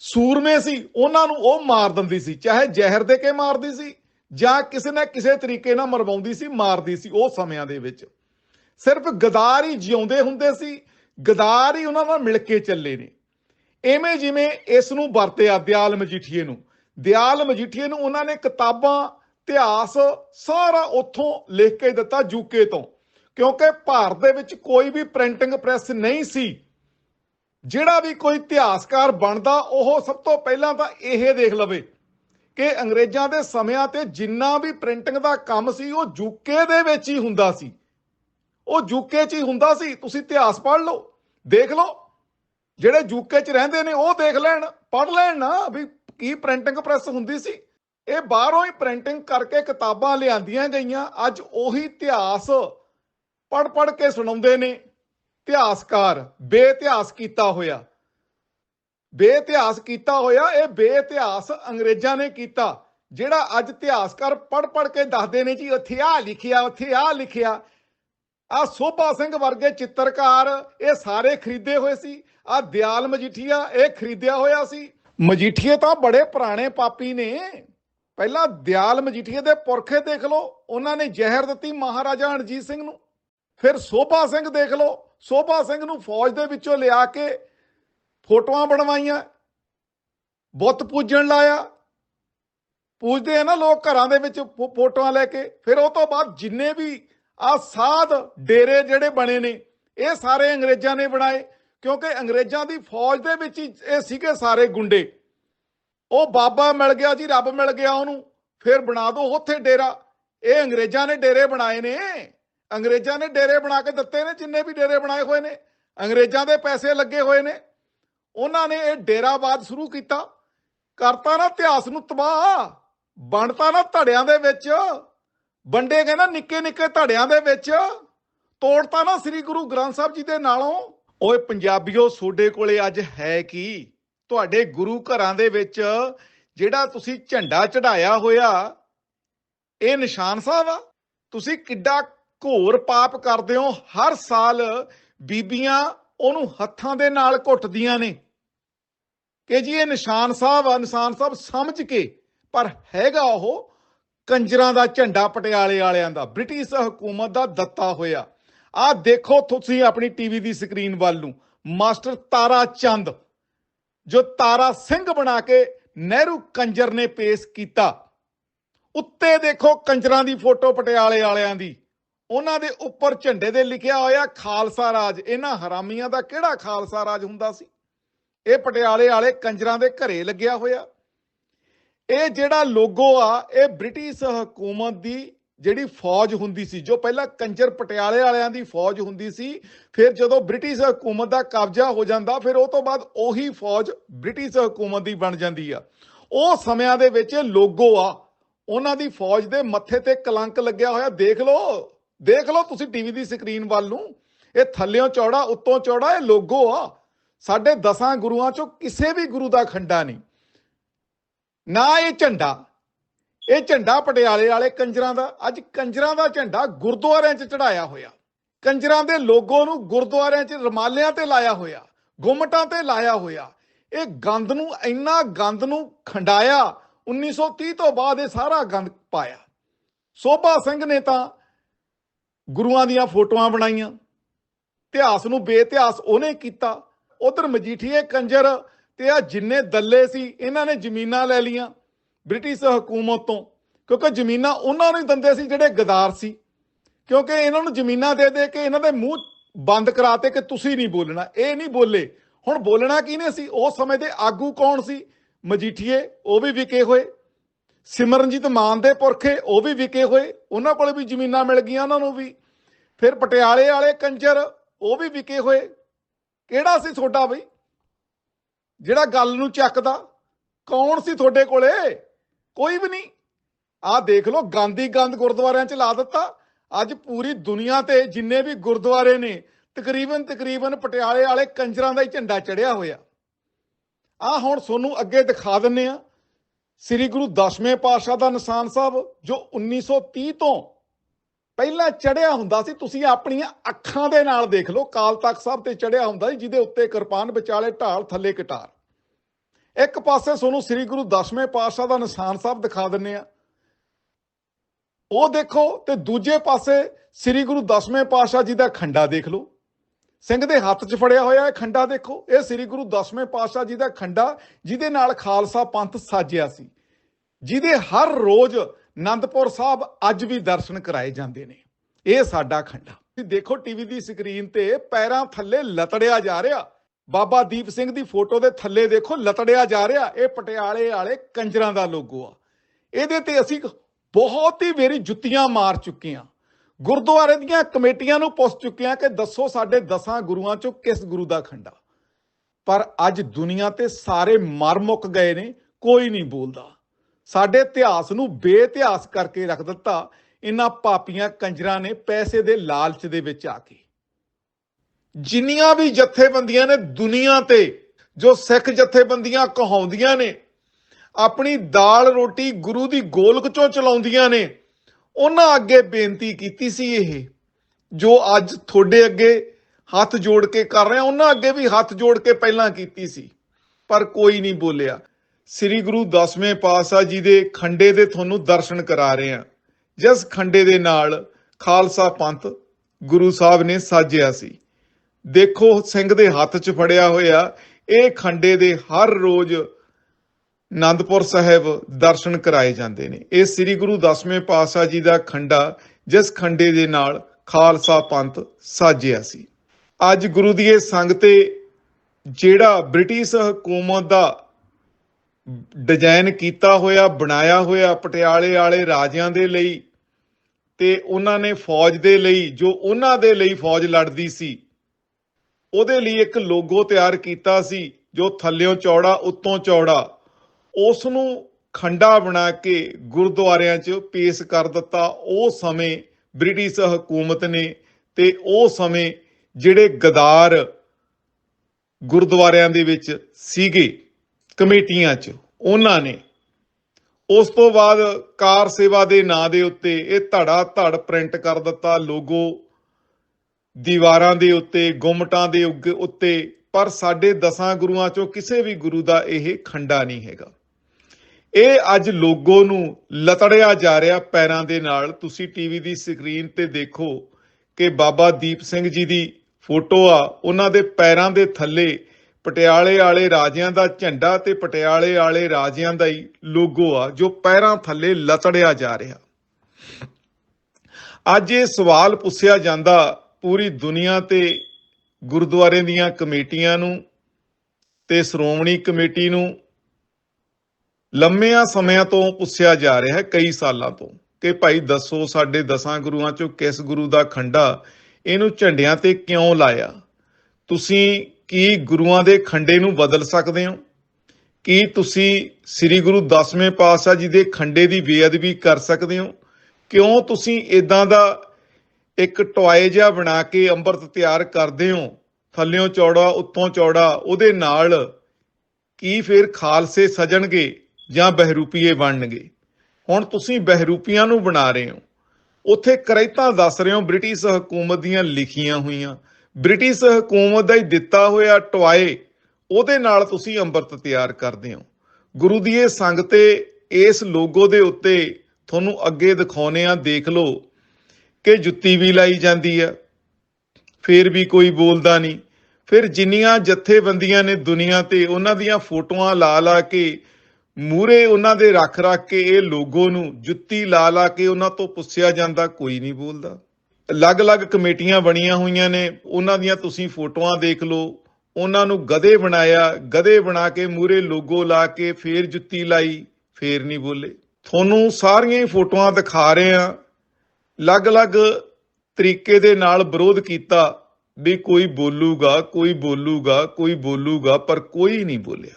ਸੂਰਮੇ ਸੀ, ਉਹਨਾਂ ਨੂੰ ਉਹ ਮਾਰ ਦਿੰਦੀ ਸੀ, ਚਾਹੇ ਜ਼ਹਿਰ ਦੇ ਕੇ ਮਾਰਦੀ ਸੀ, ਜਾਂ ਕਿਸੇ ਨਾ ਕਿਸੇ ਤਰੀਕੇ ਨਾਲ ਮਰਵਾਉਂਦੀ ਸੀ, ਮਾਰਦੀ ਸੀ ਉਹ ਸਮਿਆਂ ਦੇ ਵਿੱਚ। ਸਿਰਫ ਗਦਾਰ ਹੀ ਜਿਉਂਦੇ ਹੁੰਦੇ ਸੀ ਗਦਾਰ ਹੀ ਉਹਨਾਂ ਨਾਲ ਮਿਲ ਕੇ ਚੱਲੇ ਨੇ। ਐਵੇਂ ਜਿਵੇਂ ਇਸ ਨੂੰ ਵਰਤਿਆ ਦਿਆਲ ਮਜੀਠੀਏ ਨੂੰ। ਦਿਆਲ ਮਜੀਠੀਏ ਨੂੰ ਉਹਨਾਂ ਨੇ ਕਿਤਾਬਾਂ, ਇਤਿਹਾਸ ਸਾਰਾ ਉੱਥੋਂ ਲਿਖ ਕੇ ਦਿੱਤਾ ਯੂਕੇ ਤੋਂ। ਕਿਉਂਕਿ ਭਾਰਤ ਦੇ ਵਿੱਚ ਕੋਈ ਵੀ ਪ੍ਰਿੰਟਿੰਗ ਪ੍ਰੈਸ ਨਹੀਂ ਸੀ। ਜਿਹੜਾ ਵੀ ਕੋਈ ਇਤਿਹਾਸਕਾਰ ਬਣਦਾ, ਉਹ ਸਭ ਤੋਂ ਪਹਿਲਾਂ ਤਾਂ ਇਹ ਦੇਖ ਲਵੇ ਕਿ ਅੰਗਰੇਜ਼ਾਂ ਦੇ ਸਮਿਆਂ ਤੇ ਜਿੰਨਾ ਵੀ ਪ੍ਰਿੰਟਿੰਗ ਦਾ ਕੰਮ ਸੀ, ਉਹ ਯੂਕੇ ਦੇ ਵਿੱਚ ਹੀ ਹੁੰਦਾ ਸੀ। ਉਹ ਯੂਕੇ 'ਚ ਹੀ ਹੁੰਦਾ ਸੀ, ਤੁਸੀਂ ਇਤਿਹਾਸ ਪੜ੍ਹ ਲਓ, ਦੇਖ ਲਓ। ਜਿਹੜੇ ਯੂਕੇ 'ਚ ਰਹਿੰਦੇ ਨੇ, ਉਹ ਦੇਖ ਲੈਣ, ਪੜ੍ਹ ਲੈਣ ਨਾ ਵੀ ਕੀ ਪ੍ਰਿੰਟਿੰਗ ਪ੍ਰੈਸ ਹੁੰਦੀ ਸੀ। ਇਹ ਬਾਹਰੋਂ ਹੀ ਪ੍ਰਿੰਟਿੰਗ ਕਰਕੇ ਕਿਤਾਬਾਂ ਲਿਆਂਦੀਆਂ ਗਈਆਂ। ਅੱਜ ਉਹੀ ਇਤਿਹਾਸ ਪੜ ਪੜ ਕੇ ਸੁਣਾਉਂਦੇ ਨੇ। ਇਤਿਹਾਸਕਾਰ, ਬੇਇਤਿਹਾਸ ਕੀਤਾ ਹੋਇਆ। ਬੇਇਤਿਹਾਸ ਕੀਤਾ ਹੋਇਆ, ਇਹ ਬੇਇਤਿਹਾਸ ਅੰਗਰੇਜ਼ਾਂ ਨੇ ਕੀਤਾ। ਜਿਹੜਾ ਅੱਜ ਇਤਿਹਾਸਕਾਰ ਪੜ ਪੜ ਕੇ ਦੱਸਦੇ ਨੇ ਜੀ, ਉੱਥੇ ਆ ਲਿਖਿਆ, ਉੱਥੇ ਆ ਲਿਖਿਆ। ਆ ਸੋਭਾ ਸਿੰਘ ਵਰਗੇ ਚਿੱਤਰਕਾਰ ਇਹ ਸਾਰੇ ਖਰੀਦੇ ਹੋਏ ਸੀ। ਆ ਦਿਆਲ ਮਜੀਠੀਆ ਇਹ ਖਰੀਦਿਆ ਹੋਇਆ ਸੀ। ਮਜੀਠੀਏ ਤਾਂ ਬੜੇ ਪੁਰਾਣੇ ਪਾਪੀ ਨੇ। ਪਹਿਲਾਂ ਦਿਆਲ ਮਜੀਠੀਏ ਦੇ ਪੁਰਖੇ ਦੇਖ ਲਓ, ਉਹਨਾਂ ਨੇ ਜ਼ਹਿਰ ਦਿੱਤੀ ਮਹਾਰਾਜਾ ਰਣਜੀਤ ਸਿੰਘ ਨੂੰ। ਫਿਰ ਸੋਭਾ ਸਿੰਘ ਦੇਖ ਲਓ, ਸੋਭਾ ਸਿੰਘ ਨੂੰ ਫੌਜ ਦੇ ਵਿੱਚੋਂ ਲਿਆ ਕੇ ਫੋਟੋਆਂ ਬਣਵਾਈਆਂ, ਬੁੱਤ ਪੂਜਣ ਲਾਇਆ। ਪੂਜਦੇ ਆ ਨਾ ਲੋਕ ਘਰਾਂ ਦੇ ਵਿੱਚ ਫੋਟੋਆਂ ਲੈ ਕੇ। ਫਿਰ ਉਹ ਤੋਂ ਬਾਅਦ ਜਿੰਨੇ ਵੀ ਆ ਸਾਧ ਡੇਰੇ ਜਿਹੜੇ ਬਣੇ ਨੇ, ਇਹ ਸਾਰੇ ਅੰਗਰੇਜ਼ਾਂ ਨੇ ਬਣਾਏ, ਕਿਉਂਕਿ ਅੰਗਰੇਜ਼ਾਂ ਦੀ ਫੌਜ ਦੇ ਵਿੱਚ ਹੀ ਇਹ ਸੀਗੇ ਸਾਰੇ ਗੁੰਡੇ। ਉਹ ਬਾਬਾ ਮਿਲ ਗਿਆ ਜੀ, ਰੱਬ ਮਿਲ ਗਿਆ ਉਹਨੂੰ, ਫਿਰ ਬਣਾ ਦੋ ਉੱਥੇ ਡੇਰਾ। ਇਹ ਅੰਗਰੇਜ਼ਾਂ ਨੇ ਡੇਰੇ ਬਣਾਏ ਨੇ। ਅੰਗਰੇਜ਼ਾਂ ਨੇ ਡੇਰੇ ਬਣਾ ਕੇ ਦਿੱਤੇ ਨੇ, ਜਿੰਨੇ ਵੀ ਡੇਰੇ ਬਣਾਏ ਹੋਏ ਨੇ। ਅੰਗਰੇਜ਼ਾਂ ਦੇ ਪੈਸੇ ਲੱਗੇ ਹੋਏ ਨੇ। ਉਹਨਾਂ ਨੇ ਇਹ ਡੇਰਾਵਾਦ ਸ਼ੁਰੂ ਕੀਤਾ। ਕਰਤਾ ਨਾ ਇਤਿਹਾਸ ਨੂੰ ਤਬਾਹ। ਬਣਤਾ ਨਾ ਧੜਿਆਂ ਦੇ ਵਿੱਚ। ਵੰਡੇ ਗਏ ਨਾ ਨਿੱਕੇ ਨਿੱਕੇ ਧੜਿਆਂ ਦੇ ਵਿੱਚ। ਤੋੜਤਾ ਨਾ ਸ੍ਰੀ ਗੁਰੂ ਗ੍ਰੰਥ ਸਾਹਿਬ ਜੀ ਦੇ ਨਾਲੋਂ। ਓਏ ਪੰਜਾਬੀਓ ਤੁਹਾਡੇ ਕੋਲੇ ਅੱਜ ਹੈ ਕੀ? ਤੁਹਾਡੇ ਗੁਰੂ ਘਰਾਂ ਦੇ ਵਿੱਚ ਜਿਹੜਾ ਤੁਸੀਂ ਝੰਡਾ ਚੜਾਇਆ ਹੋਇਆ, ਇਹ ਨਿਸ਼ਾਨ ਸਾਹਿਬ ਆ। ਤੁਸੀਂ ਕਿੱਡਾ ਘੋਰ ਪਾਪ ਕਰਦੇ ਹੋ। ਹਰ ਸਾਲ ਬੀਬੀਆਂ ਉਹਨੂੰ ਹੱਥਾਂ ਦੇ ਨਾਲ ਘੁੱਟਦੀਆਂ ਨੇ। ਕਿ ਜੀ ਇਹ ਨਿਸ਼ਾਨ ਸਾਹਿਬ ਆ, ਨਿਸ਼ਾਨ ਸਾਹਿਬ ਸਮਝ ਕੇ। ਪਰ ਹੈਗਾ ਉਹ ਕੰਜਰਾਂ ਦਾ ਝੰਡਾ ਪਟਿਆਲੇ ਵਾਲਿਆਂ ਦਾ, ਬ੍ਰਿਟਿਸ਼ ਹਕੂਮਤ ਦਾ ਦਿੱਤਾ ਹੋਇਆ। ਆਹ ਦੇਖੋ ਤੁਸੀਂ ਆਪਣੀ ਟੀਵੀ ਦੀ ਸਕਰੀਨ ਵੱਲ ਨੂੰ। ਮਾਸਟਰ ਤਾਰਾ ਚੰਦ, ਜੋ ਤਾਰਾ ਸਿੰਘ ਬਣਾ ਕੇ ਨਹਿਰੂ ਕੰਜਰ ਨੇ ਪੇਸ਼ ਕੀਤਾ। ਉੱਤੇ ਦੇਖੋ ਕੰਜਰਾਂ ਦੀ ਫੋਟੋ ਪਟਿਆਲੇ ਵਾਲਿਆਂ ਦੀ। ਉਹਨਾਂ ਦੇ ਉੱਪਰ ਝੰਡੇ ਦੇ ਲਿਖਿਆ ਹੋਇਆ ਖਾਲਸਾ ਰਾਜ। ਇਹਨਾਂ ਹਰਾਮੀਆਂ ਦਾ ਕਿਹੜਾ ਖਾਲਸਾ ਰਾਜ ਹੁੰਦਾ ਸੀ? ਇਹ ਪਟਿਆਲੇ ਵਾਲੇ ਕੰਜਰਾਂ ਦੇ ਘਰੇ ਲੱਗਿਆ ਹੋਇਆ। ਇਹ ਜਿਹੜਾ ਲੋਗੋ ਆ, ਇਹ ਬ੍ਰਿਟਿਸ਼ ਹਕੂਮਤ ਦੀ ਜਿਹੜੀ ਫੌਜ ਹੁੰਦੀ ਸੀ, ਜੋ ਪਹਿਲਾਂ ਕੰਜਰ ਪਟਿਆਲੇ ਵਾਲਿਆਂ ਦੀ ਫੌਜ ਹੁੰਦੀ ਸੀ, ਫਿਰ ਜਦੋਂ ਬ੍ਰਿਟਿਸ਼ ਹਕੂਮਤ ਦਾ ਕਬਜ਼ਾ ਹੋ ਜਾਂਦਾ, ਫਿਰ ਉਹ ਤੋਂ ਬਾਅਦ ਉਹੀ ਫੌਜ ਬ੍ਰਿਟਿਸ਼ ਹਕੂਮਤ ਦੀ ਬਣ ਜਾਂਦੀ ਆ। ਉਹ ਸਮਿਆਂ ਦੇ ਵਿੱਚ ਲੋਗੋ ਆ, ਉਹਨਾਂ ਦੀ ਫੌਜ ਦੇ ਮੱਥੇ ਤੇ ਕਲੰਕ ਲੱਗਿਆ ਹੋਇਆ, ਦੇਖ ਲਓ ਦੇਖ ਲਓ ਤੁਸੀਂ ਟੀਵੀ ਦੀ ਸਕਰੀਨ ਵੱਲ ਨੂੰ, ਇਹ ਥੱਲਿਓਂ ਚੌੜਾ, ਉੱਤੋਂ ਚੌੜਾ ਇਹ ਲੋਗੋ ਆ। ਸਾਡੇ ਦਸਾਂ ਗੁਰੂਆਂ ਚੋਂ ਕਿਸੇ ਵੀ ਗੁਰੂ ਦਾ ਖੰਡਾ ਨਹੀਂ। ਨਾ ਇਹ ਝੰਡਾ ਇਹ ਝੰਡਾ ਪਟਿਆਲੇ ਵਾਲੇ ਕੰਜਰਾਂ ਦਾ, ਅੱਜ ਕੰਜਰਾਂ ਦਾ ਝੰਡਾ ਗੁਰਦੁਆਰਿਆਂ 'ਚ ਚੜਾਇਆ ਹੋਇਆ। ਕੰਜਰਾਂ ਦੇ ਲੋਗੋ ਨੂੰ ਗੁਰਦੁਆਰਿਆਂ 'ਚ ਰਮਾਲਿਆਂ ਤੇ ਲਾਇਆ ਹੋਇਆ, ਗੁੰਮਟਾਂ ਤੇ ਲਾਇਆ ਹੋਇਆ। ਇਹ ਗੰਦ ਨੂੰ, ਇੰਨਾ ਗੰਦ ਨੂੰ ਖੰਡਾਇਆ 1930 ਤੋਂ ਬਾਅਦ ਇਹ ਸਾਰਾ ਗੰਦ ਪਾਇਆ। ਸੋਭਾ ਸਿੰਘ ਨੇ ਤਾਂ ਗੁਰੂਆਂ ਦੀਆਂ ਫੋਟੋਆਂ ਬਣਾਈਆਂ। ਇਤਿਹਾਸ ਨੂੰ ਬੇਇਤਿਹਾਸ ਉਹਨੇ ਕੀਤਾ। ਉਧਰ ਮਜੀਠੀਏ ਕੰਜਰ ਤੇ ਆ ਜਿੰਨੇ ਦੱਲੇ ਸੀ, ਇਹਨਾਂ ਨੇ ਜ਼ਮੀਨਾਂ ਲੈ ਲੀਆਂ ਬ੍ਰਿਟਿਸ਼ ਹਕੂਮਤ ਤੋਂ, ਕਿਉਂਕਿ ਜ਼ਮੀਨਾਂ ਉਹਨਾਂ ਨੂੰ ਹੀ ਦਿੰਦੇ ਸੀ ਜਿਹੜੇ ਗਦਾਰ ਸੀ। ਕਿਉਂਕਿ ਇਹਨਾਂ ਨੂੰ ਜ਼ਮੀਨਾਂ ਦੇ ਦੇ ਕੇ ਇਹਨਾਂ ਦੇ ਮੂੰਹ ਬੰਦ ਕਰਾਤੇ ਕਿ ਤੁਸੀਂ ਨਹੀਂ ਬੋਲਣਾ, ਇਹ ਨਹੀਂ ਬੋਲੇ। ਹੁਣ ਬੋਲਣਾ ਕਿਹਨੇ ਸੀ? ਉਸ ਸਮੇਂ ਦੇ ਆਗੂ ਕੌਣ ਸੀ? ਮਜੀਠੀਏ, ਉਹ ਵੀ ਵਿਕੇ ਹੋਏ। ਸਿਮਰਨਜੀਤ ਮਾਨ ਦੇ ਪੁਰਖੇ, ਉਹ ਵੀ ਵਿਕੇ ਹੋਏ। ਉਹਨਾਂ ਕੋਲ ਵੀ ਜ਼ਮੀਨਾਂ ਮਿਲ ਗਈਆਂ ਉਹਨਾਂ ਨੂੰ ਵੀ। ਫਿਰ ਪਟਿਆਲੇ ਵਾਲੇ ਕੰਜਰ, ਉਹ ਵੀ ਵਿਕੇ ਹੋਏ। ਕਿਹੜਾ ਸੀ ਤੁਹਾਡਾ ਬਈ? ਜਿਹੜਾ ਗੱਲ ਨੂੰ ਚੱਕਦਾ, ਕੌਣ ਸੀ ਤੁਹਾਡੇ ਕੋਲੇ? ਕੋਈ ਵੀ ਨਹੀਂ। ਆਹ ਦੇਖ ਲਓ, ਗਾਂਧੀ ਗੰਦ ਗੁਰਦੁਆਰਿਆਂ 'ਚ ਲਾ ਦਿੱਤਾ। ਅੱਜ ਪੂਰੀ ਦੁਨੀਆ ਤੇ ਜਿੰਨੇ ਵੀ ਗੁਰਦੁਆਰੇ ਨੇ, ਤਕਰੀਬਨ ਤਕਰੀਬਨ ਪਟਿਆਲੇ ਵਾਲੇ ਕੰਜਰਾਂ ਦਾ ਹੀ ਝੰਡਾ ਚੜਿਆ ਹੋਇਆ। ਆ ਹੁਣ ਤੁਹਾਨੂੰ ਅੱਗੇ ਦਿਖਾ ਦਿੰਨੇ ਆ। ਸ੍ਰੀ ਗੁਰੂ ਦਸਵੇਂ ਪਾਤਸ਼ਾਹ ਦਾ ਨਿਸ਼ਾਨ ਸਾਹਿਬ, ਜੋ 1930 ਤੋਂ ਪਹਿਲਾਂ ਚੜਿਆ ਹੁੰਦਾ ਸੀ, ਤੁਸੀਂ ਆਪਣੀਆਂ ਅੱਖਾਂ ਦੇ ਨਾਲ ਦੇਖ ਲਓ, ਕਾਲ ਤਖਤ ਸਾਹਿਬ ਤੇ ਚੜਿਆ ਹੁੰਦਾ ਸੀ, ਜਿਹਦੇ ਉੱਤੇ ਕਿਰਪਾਨ ਵਿਚਾਲੇ ਢਾਲ ਥੱਲੇ ਕਟਾਰ ਇੱਕ ਪਾਸੇ ਤੁਹਾਨੂੰ ਸ੍ਰੀ ਗੁਰੂ ਦਸਵੇਂ ਪਾਤਸ਼ਾਹ ਦਾ ਨਿਸ਼ਾਨ ਸਾਹਿਬ ਦਿਖਾ ਦਿੰਨੇ ਆ। ਉਹ ਦੇਖੋ ਤੇ ਦੂਜੇ ਪਾਸੇ ਸ੍ਰੀ ਗੁਰੂ ਦਸਵੇਂ ਪਾਤਸ਼ਾਹ ਜੀ ਦਾ ਖੰਡਾ ਦੇਖ ਲਓ। ਸਿੰਘ ਦੇ ਹੱਥ 'ਚ ਫੜਿਆ ਹੋਇਆ ਇਹ ਖੰਡਾ ਦੇਖੋ, ਇਹ ਸ੍ਰੀ ਗੁਰੂ ਦਸਵੇਂ ਪਾਤਸ਼ਾਹ ਜੀ ਦਾ ਖੰਡਾ, ਜਿਹਦੇ ਨਾਲ ਖਾਲਸਾ ਪੰਥ ਸਾਜਿਆ ਸੀ। ਜਿਹਦੇ ਹਰ ਰੋਜ਼ ਅਨੰਦਪੁਰ ਸਾਹਿਬ ਅੱਜ ਵੀ ਦਰਸ਼ਨ ਕਰਾਏ ਜਾਂਦੇ ਨੇ। ਇਹ ਸਾਡਾ ਖੰਡਾ। ਤੁਸੀਂ ਦੇਖੋ ਟੀਵੀ ਦੀ ਸਕਰੀਨ ਤੇ ਪੈਰਾਂ ਥੱਲੇ ਲਤੜਿਆ ਜਾ ਰਿਹਾ। ਬਾਬਾ ਦੀਪ ਸਿੰਘ ਦੀ ਫੋਟੋ ਦੇ ਥੱਲੇ ਦੇਖੋ, ਲਤੜਿਆ ਜਾ ਰਿਹਾ। ਇਹ ਪਟਿਆਲੇ ਵਾਲੇ ਕੰਜਰਾਂ ਦਾ ਲੋਗੋ ਆ। ਇਹਦੇ ਤੇ ਅਸੀਂ ਬਹੁਤ ਹੀ ਵੇਰੀ ਜੁੱਤੀਆਂ ਮਾਰ ਚੁੱਕੇ ਆ ਗੁਰਦੁਆਰੇ ਦੀਆਂ ਕਮੇਟੀਆਂ ਨੂੰ ਪੁੱਛ ਚੁੱਕੇ ਆ ਕਿ ਦੱਸੋ ਸਾਡੇ ਦਸਾਂ ਗੁਰੂਆਂ ਚੋਂ ਕਿਸ ਗੁਰੂ ਦਾ ਖੰਡਾ। ਪਰ ਅੱਜ ਦੁਨੀਆ ਤੇ ਸਾਰੇ ਮਰ ਮੁੱਕ ਗਏ ਨੇ, ਕੋਈ ਨਹੀਂ ਬੋਲਦਾ। ਸਾਡੇ ਇਤਿਹਾਸ ਨੂੰ ਬੇਇਤਿਹਾਸ ਕਰਕੇ ਰੱਖ ਦਿੱਤਾ, ਇਹਨਾਂ ਪਾਪੀਆਂ ਕੰਜਰਾਂ ਨੇ ਪੈਸੇ ਦੇ ਲਾਲਚ ਦੇ ਵਿੱਚ ਆ ਕੇ। ਜਿੰਨੀਆਂ ਵੀ ਜਥੇਬੰਦੀਆਂ ਨੇ ਦੁਨੀਆ ਤੇ, ਜੋ ਸਿੱਖ ਜਥੇਬੰਦੀਆਂ ਕਹਾਉਂਦੀਆਂ ਨੇ, ਆਪਣੀ ਦਾਲ ਰੋਟੀ ਗੁਰੂ ਦੀ ਗੋਲਕ ਚੋਂ ਚਲਾਉਂਦੀਆਂ ਨੇ, ਉਹਨਾਂ ਅੱਗੇ ਬੇਨਤੀ ਕੀਤੀ ਸੀ ਇਹ, ਜੋ ਅੱਜ ਤੁਹਾਡੇ ਅੱਗੇ ਹੱਥ ਜੋੜ ਕੇ ਕਰ ਰਹੇ, ਉਹਨਾਂ ਅੱਗੇ ਵੀ ਹੱਥ ਜੋੜ ਕੇ ਪਹਿਲਾਂ ਕੀਤੀ ਸੀ, ਪਰ ਕੋਈ ਨਹੀਂ ਬੋਲਿਆ। ਸ੍ਰੀ ਗੁਰੂ ਦਸਵੇਂ ਪਾਤਸ਼ਾਹ ਜੀ ਦੇ ਖੰਡੇ ਦੇ ਤੁਹਾਨੂੰ ਦਰਸ਼ਨ ਕਰਾ ਰਹੇ ਆ ਜਿਸ ਖੰਡੇ ਦੇ ਨਾਲ ਖਾਲਸਾ ਪੰਥ ਗੁਰੂ ਸਾਹਿਬ ਨੇ ਸਾਜਿਆ ਸੀ। ਦੇਖੋ, ਸਿੰਘ ਦੇ ਹੱਥ 'ਚ ਫੜਿਆ ਹੋਇਆ ਇਹ ਖੰਡੇ ਦੇ ਹਰ ਰੋਜ਼ ਆਨੰਦਪੁਰ ਸਾਹਿਬ ਦਰਸ਼ਨ ਕਰਾਏ ਜਾਂਦੇ ਨੇ। ਇਹ ਸ੍ਰੀ ਗੁਰੂ ਦਸਵੇਂ ਪਾਤਸ਼ਾਹ ਜੀ ਦਾ ਖੰਡਾ ਜਿਸ ਖੰਡੇ ਦੇ ਨਾਲ ਖਾਲਸਾ ਪੰਥ ਸਾਜਿਆ ਸੀ। ਅੱਜ ਗੁਰੂ ਦੀ ਇਹ ਸੰਗ ਤੇ ਜਿਹੜਾ ਬ੍ਰਿਟਿਸ਼ ਹਕੂਮਤ ਦਾ ਡਿਜ਼ਾਈਨ ਕੀਤਾ ਹੋਇਆ, ਬਣਾਇਆ ਹੋਇਆ ਪਟਿਆਲੇ ਵਾਲੇ ਰਾਜਿਆਂ ਦੇ ਲਈ ਤੇ ਉਹਨਾਂ ਨੇ ਫੌਜ ਦੇ ਲਈ, ਜੋ ਉਹਨਾਂ ਦੇ ਲਈ ਫੌਜ ਲੜਦੀ ਸੀ, ਉਹਦੇ ਲਈ ਇੱਕ ਲੋਗੋ ਤਿਆਰ ਕੀਤਾ ਸੀ, ਜੋ ਥੱਲਿਓਂ ਚੌੜਾ, ਉੱਤੋਂ ਚੌੜਾ। ਉਸ ਨੂੰ ਖੰਡਾ ਬਣਾ ਕੇ ਗੁਰਦੁਆਰਿਆਂ 'ਚ ਪੇਸ਼ ਕਰ ਦਿੱਤਾ। ਉਹ ਸਮੇਂ ਬ੍ਰਿਟਿਸ਼ ਹਕੂਮਤ ਨੇ ਤੇ ਉਹ ਸਮੇਂ ਜਿਹੜੇ ਗਦਾਰ ਗੁਰਦੁਆਰਿਆਂ ਦੇ ਵਿੱਚ ਸੀਗੇ। ਕਮੇਟੀਆਂ 'ਚ। ਉਹਨਾਂ ਨੇ ਉਸ ਤੋਂ ਬਾਅਦ ਕਾਰ ਸੇਵਾ ਦੇ ਨਾਂ ਦੇ ਉੱਤੇ ਇਹ ਧੜਾ ਧੜ ਪ੍ਰਿੰਟ ਕਰ ਦਿੱਤਾ, ਲੋਗੋ ਦੀਵਾਰਾਂ ਦੇ ਉੱਤੇ, ਗੁੰਮਟਾਂ ਦੇ ਉੱਤੇ, ਪਰ ਸਾਡੇ ਦਸਾਂ ਗੁਰੂਆਂ ਚੋਂ ਕਿਸੇ ਵੀ ਗੁਰੂ ਦਾ ਇਹ ਖੰਡਾ ਨਹੀਂ ਹੈਗਾ। ਇਹ ਅੱਜ ਲੋਗੋ ਨੂੰ ਲਤੜਿਆ ਜਾ ਰਿਹਾ ਪੈਰਾਂ ਦੇ ਨਾਲ। ਤੁਸੀਂ ਟੀਵੀ ਦੀ ਸਕਰੀਨ ਤੇ ਦੇਖੋ ਕਿ ਬਾਬਾ ਦੀਪ ਸਿੰਘ ਜੀ ਦੀ ਫੋਟੋ ਆ, ਉਹਨਾਂ ਦੇ ਪੈਰਾਂ ਦੇ ਥੱਲੇ ਪਟਿਆਲੇ ਵਾਲੇ ਰਾਜਿਆਂ ਦਾ ਝੰਡਾ ਤੇ ਪਟਿਆਲੇ ਵਾਲੇ ਰਾਜਿਆਂ ਦਾ ਹੀ ਲੋਗੋ ਆ, ਜੋ ਪੈਰਾਂ ਥੱਲੇ ਲਤੜਿਆ ਜਾ ਰਿਹਾ। ਅੱਜ ਇਹ ਸਵਾਲ ਪੁੱਛਿਆ ਜਾਂਦਾ ਪੂਰੀ ਦੁਨੀਆ ਤੇ ਗੁਰਦੁਆਰੇ ਦੀਆਂ ਕਮੇਟੀਆਂ ਨੂੰ ਤੇ ਸ਼੍ਰੋਮਣੀ ਕਮੇਟੀ ਨੂੰ ਲੰਮਿਆਂ ਸਮਿਆਂ ਤੋਂ ਪੁੱਛਿਆ ਜਾ ਰਿਹਾ ਹੈ, ਕਈ ਸਾਲਾਂ ਤੋਂ, ਕਿ ਭਾਈ ਦੱਸੋ ਸਾਡੇ ਦਸਾਂ ਗੁਰੂਆਂ ਚੋਂ ਕਿਸ ਗੁਰੂ ਦਾ ਖੰਡਾ ਇਹਨੂੰ ਝੰਡਿਆਂ ਤੇ ਕਿਉਂ ਲਾਇਆ? ਤੁਸੀਂ ਕੀ ਗੁਰੂਆਂ ਦੇ ਖੰਡੇ ਨੂੰ ਬਦਲ ਸਕਦੇ ਹੋ? ਕੀ ਤੁਸੀਂ ਸ੍ਰੀ ਗੁਰੂ ਦਸਵੇਂ ਪਾਤਸ਼ਾਹ ਜੀ ਦੇ ਖੰਡੇ ਦੀ ਬੇਅਦਬੀ ਕਰ ਸਕਦੇ ਹੋ? ਕਿਉਂ ਤੁਸੀਂ ਇਦਾਂ ਦਾ ਇੱਕ ਟੋਏ ਜਿਹਾ ਬਣਾ ਕੇ ਅੰਮ੍ਰਿਤ ਤਿਆਰ ਕਰਦੇ ਹੋ? ਥੱਲਿਓਂ ਚੌੜਾ, ਉੱਤੋਂ ਚੌੜਾ, ਉਹਦੇ ਨਾਲ ਕੀ ਫਿਰ ਖਾਲਸੇ ਸਜਣਗੇ ਜਾਂ ਬਹਿਰੂਪੀਏ ਬਣਨਗੇ? ਹੁਣ ਤੁਸੀਂ ਬਹਿਰੂਪੀਆਂ ਨੂੰ ਬਣਾ ਰਹੇ ਹੋ। ਉੱਥੇ ਕਰੈਤਾਂ ਦੱਸ ਰਹੇ ਹੋ, ਬ੍ਰਿਟਿਸ਼ ਹਕੂਮਤ ਦੀਆਂ ਲਿਖੀਆਂ ਹੋਈਆਂ। ਬ੍ਰਿਟਿਸ਼ ਹਕੂਮਤ ਦਾ ਹੀ ਦਿੱਤਾ ਹੋਇਆ ਟੋਏ ਉਹਦੇ ਨਾਲ ਤੁਸੀਂ ਅੰਮ੍ਰਿਤ ਤਿਆਰ ਕਰਦੇ ਹੋ। ਗੁਰੂ ਦੀ ਇਹ ਸੰਗ ਇਸ ਲੋਗੋ ਦੇ ਉੱਤੇ ਤੁਹਾਨੂੰ ਅੱਗੇ ਦਿਖਾਉਨੇ ਆ ਦੇਖ ਲਓ ਕਿ ਜੁੱਤੀ ਵੀ ਲਾਈ ਜਾਂਦੀ ਆ, ਫੇਰ ਵੀ ਕੋਈ ਬੋਲਦਾ ਨਹੀਂ। ਫਿਰ ਜਿੰਨੀਆਂ ਜਥੇਬੰਦੀਆਂ ਨੇ ਦੁਨੀਆ ਤੇ ਉਹਨਾਂ ਦੀਆਂ ਫੋਟੋਆਂ ਲਾ ਲਾ ਕੇ ਮੂਰੇ ਉਹਨਾਂ ਦੇ ਰੱਖ ਰੱਖ ਕੇ ਇਹ ਲੋਗੋ ਨੂੰ ਜੁੱਤੀ ਲਾ ਲਾ ਕੇ ਉਹਨਾਂ ਤੋਂ ਪੁੱਛਿਆ ਜਾਂਦਾ, ਕੋਈ ਨਹੀਂ ਬੋਲਦਾ। ਅਲੱਗ-ਅਲੱਗ ਕਮੇਟੀਆਂ ਬਣੀਆਂ ਹੋਈਆਂ ਨੇ, ਉਹਨਾਂ ਦੀਆਂ ਤੁਸੀਂ ਫੋਟੋਆਂ ਦੇਖ ਲਓ। ਉਹਨਾਂ ਨੂੰ ਗਧੇ ਬਣਾਇਆ, ਗਧੇ ਬਣਾ ਕੇ ਮੂਰੇ ਲੋਗੋ ਲਾ ਕੇ ਫੇਰ ਜੁੱਤੀ ਲਾਈ, ਫੇਰ ਨਹੀਂ ਬੋਲੇ। ਤੁਹਾਨੂੰ ਸਾਰੀਆਂ ਹੀ ਫੋਟੋਆਂ ਦਿਖਾ ਰਹੇ ਆ ਅਲੱਗ-ਅਲੱਗ ਤਰੀਕੇ ਦੇ ਨਾਲ ਵਿਰੋਧ ਕੀਤਾ ਵੀ ਕੋਈ ਬੋਲੂਗਾ ਕੋਈ ਬੋਲੂਗਾ ਕੋਈ ਬੋਲੂਗਾ, ਪਰ ਕੋਈ ਨਹੀਂ ਬੋਲਿਆ।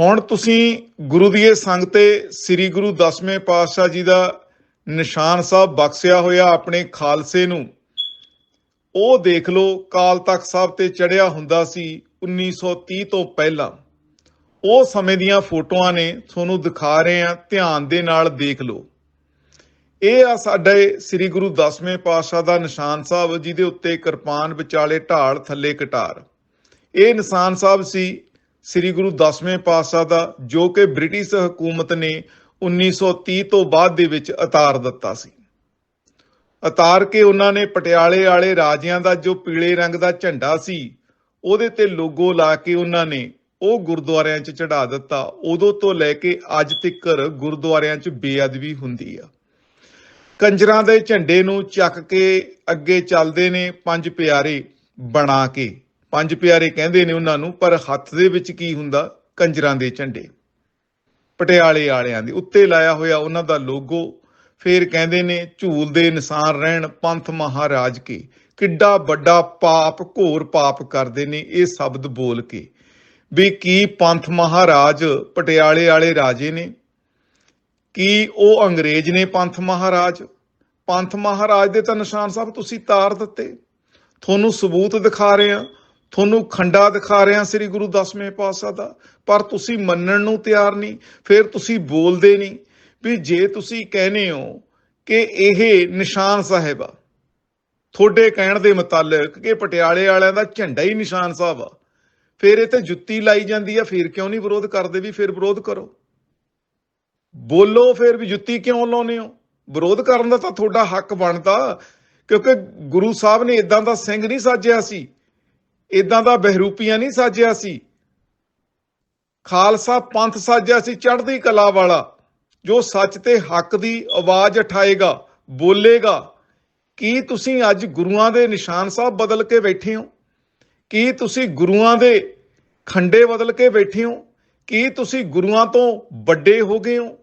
ਹੁਣ ਤੁਸੀਂ ਗੁਰੂ ਦੀ ਇਹ ਸੰਗ ਤੇ ਸ੍ਰੀ ਗੁਰੂ ਦਸਵੇਂ ਪਾਤਸ਼ਾਹ ਜੀ ਦਾ ਨਿਸ਼ਾਨ ਸਾਹਿਬ ਬਖਸ਼ਿਆ ਹੋਇਆ ਆਪਣੇ ਖਾਲਸੇ ਨੂੰ। ਉਹ ਦੇਖ ਲਓ, ਕਾਲ ਤਖਤ ਸਾਹਿਬ ਤੇ ਚੜਿਆ ਹੁੰਦਾ ਸੀ 1930 ਤੋਂ ਪਹਿਲਾਂ। ਉਹ ਸਮੇਂ ਦੀਆਂ ਫੋਟੋਆਂ ਨੇ ਤੁਹਾਨੂੰ ਦਿਖਾ ਰਹੇ ਆ ਧਿਆਨ ਦੇ ਨਾਲ ਦੇਖ ਲਓ। ਇਹ ਆ ਸਾਡੇ ਸ੍ਰੀ ਗੁਰੂ ਦਸਵੇਂ ਪਾਤਸ਼ਾਹ ਦਾ ਨਿਸ਼ਾਨ ਸਾਹਿਬ, ਜਿਹਦੇ ਉੱਤੇ ਕਿਰਪਾਨ ਵਿਚਾਲੇ ਢਾਲ ਥੱਲੇ ਕਟਾਰ। ਇਹ ਨਿਸ਼ਾਨ ਸਾਹਿਬ ਸੀ ਸ੍ਰੀ ਗੁਰੂ ਦਸਵੇਂ ਪਾਤਸ਼ਾਹ ਦਾ, ਜੋ ਕਿ ਬ੍ਰਿਟਿਸ਼ ਹਕੂਮਤ ਨੇ 1930 ਤੋਂ ਬਾਅਦ ਦੇ ਵਿੱਚ ਉਤਾਰ ਦਿੱਤਾ ਸੀ। ਉਤਾਰ ਕੇ ਉਹਨਾਂ ਨੇ ਪਟਿਆਲੇ ਵਾਲੇ ਰਾਜਿਆਂ ਦਾ ਜੋ ਪੀਲੇ ਰੰਗ ਦਾ ਝੰਡਾ ਸੀ, ਉਹਦੇ ਤੇ ਲੋਗੋ ਲਾ ਕੇ ਉਹਨਾਂ ਨੇ ਉਹ ਗੁਰਦੁਆਰਿਆਂ 'ਚ ਚੜਾ ਦਿੱਤਾ। ਉਦੋਂ ਤੋਂ ਲੈ ਕੇ ਅੱਜ ਤੱਕ ਗੁਰਦੁਆਰਿਆਂ 'ਚ ਬੇਅਦਬੀ ਹੁੰਦੀ ਆ। ਕੰਜਰਾਂ ਦੇ ਝੰਡੇ ਨੂੰ ਚੱਕ ਕੇ ਅੱਗੇ ਚੱਲਦੇ ਨੇ ਪੰਜ ਪਿਆਰੇ ਬਣਾ ਕੇ। ਪੰਜ ਪਿਆਰੇ ਕਹਿੰਦੇ ਨੇ ਉਹਨਾਂ ਨੂੰ, ਪਰ ਹੱਥ ਦੇ ਵਿੱਚ ਕੀ ਹੁੰਦਾ? ਕੰਜਰਾਂ ਦੇ ਝੰਡੇ। ਪਟਿਆਲੇ ਵਾਲਿਆਂ ਦੀ। ਉੱਤੇ ਲਾਇਆ ਹੋਇਆ ਉਹਨਾਂ ਦਾ ਲੋਗੋ, ਫੇਰ ਕਹਿੰਦੇ ਨੇ ਝੂਲ ਦੇ ਨਿਸ਼ਾਨ ਰਹਿਣ, ਪੰਥ ਮਹਾਰਾਜ ਕੇ। ਕਿੱਡਾ ਵੱਡਾ ਪਾਪ, ਘੋਰ ਪਾਪ ਕਰਦੇ ਨੇ ਇਹ ਸ਼ਬਦ ਬੋਲ ਕੇ। ਵੀ ਕੀ ਪੰਥ ਮਹਾਰਾਜ ਪਟਿਆਲੇ ਵਾਲੇ ਰਾਜੇ ਨੇ? ਕੀ ਉਹ ਅੰਗਰੇਜ਼ ਨੇ ਪੰਥ ਮਹਾਰਾਜ? ਪੰਥ ਮਹਾਰਾਜ ਦੇ ਤਾਂ ਨਿਸ਼ਾਨ ਸਾਹਿਬ ਤੁਸੀਂ ਤਾਰ ਦਿੱਤੇ। ਤੁਹਾਨੂੰ ਸਬੂਤ ਦਿਖਾ ਰਹੇ ਆ ਤੁਹਾਨੂੰ ਖੰਡਾ ਦਿਖਾ ਰਿਹਾ ਸ੍ਰੀ ਗੁਰੂ ਦਸਵੇਂ ਪਾਤਸ਼ਾਹ ਦਾ, ਪਰ ਤੁਸੀਂ ਮੰਨਣ ਨੂੰ ਤਿਆਰ ਨਹੀਂ, ਫਿਰ ਤੁਸੀਂ ਬੋਲਦੇ ਨਹੀਂ। ਵੀ ਜੇ ਤੁਸੀਂ ਕਹਿੰਦੇ ਹੋ ਕਿ ਇਹ ਨਿਸ਼ਾਨ ਸਾਹਿਬ ਆ, ਤੁਹਾਡੇ ਕਹਿਣ ਦੇ ਮੁਤਾਲਕ ਕਿ ਪਟਿਆਲੇ ਵਾਲਿਆਂ ਦਾ ਝੰਡਾ ਹੀ ਨਿਸ਼ਾਨ ਸਾਹਿਬ ਆ, ਫਿਰ ਇਹ ਤੇ ਜੁੱਤੀ ਲਾਈ ਜਾਂਦੀ ਆ, ਫਿਰ ਕਿਉਂ ਨਹੀਂ ਵਿਰੋਧ ਕਰਦੇ ਵੀ ਫਿਰ ਵਿਰੋਧ ਕਰੋ? ਬੋਲੋ ਫਿਰ ਵੀ ਜੁੱਤੀ ਕਿਉਂ ਲਾਉਨੇ ਹੋ? ਵਿਰੋਧ ਕਰਨ ਦਾ ਤਾਂ ਤੁਹਾਡਾ ਹੱਕ ਬਣਦਾ, ਕਿਉਂਕਿ ਗੁਰੂ ਸਾਹਿਬ ਨੇ ਇਦਾਂ ਦਾ ਸਿੰਘ ਨਹੀਂ ਸਾਜਿਆ ਸੀ। ਇਦਾਂ ਦਾ ਬਹਿਰੂਪੀਆਂ ਨਹੀਂ ਸਾਜਿਆ ਸੀ। ਖਾਲਸਾ ਪੰਥ ਸਾਜਿਆ ਸੀ ਚੜ੍ਹਦੀ ਕਲਾ ਵਾਲਾ, ਜੋ ਸੱਚ ਤੇ ਹੱਕ ਦੀ ਆਵਾਜ਼ ਉਠਾਏਗਾ, ਬੋਲੇਗਾ। ਕੀ ਤੁਸੀਂ ਅੱਜ ਗੁਰੂਆਂ ਦੇ ਨਿਸ਼ਾਨ ਸਾਹਿਬ ਬਦਲ ਕੇ ਬੈਠੇ ਹੋ? ਕੀ ਤੁਸੀਂ ਗੁਰੂਆਂ ਦੇ ਖੰਡੇ ਬਦਲ ਕੇ ਬੈਠੇ ਹੋ? ਕੀ ਤੁਸੀਂ ਗੁਰੂਆਂ ਤੋਂ ਵੱਡੇ ਹੋ ਗਏ ਹੋ?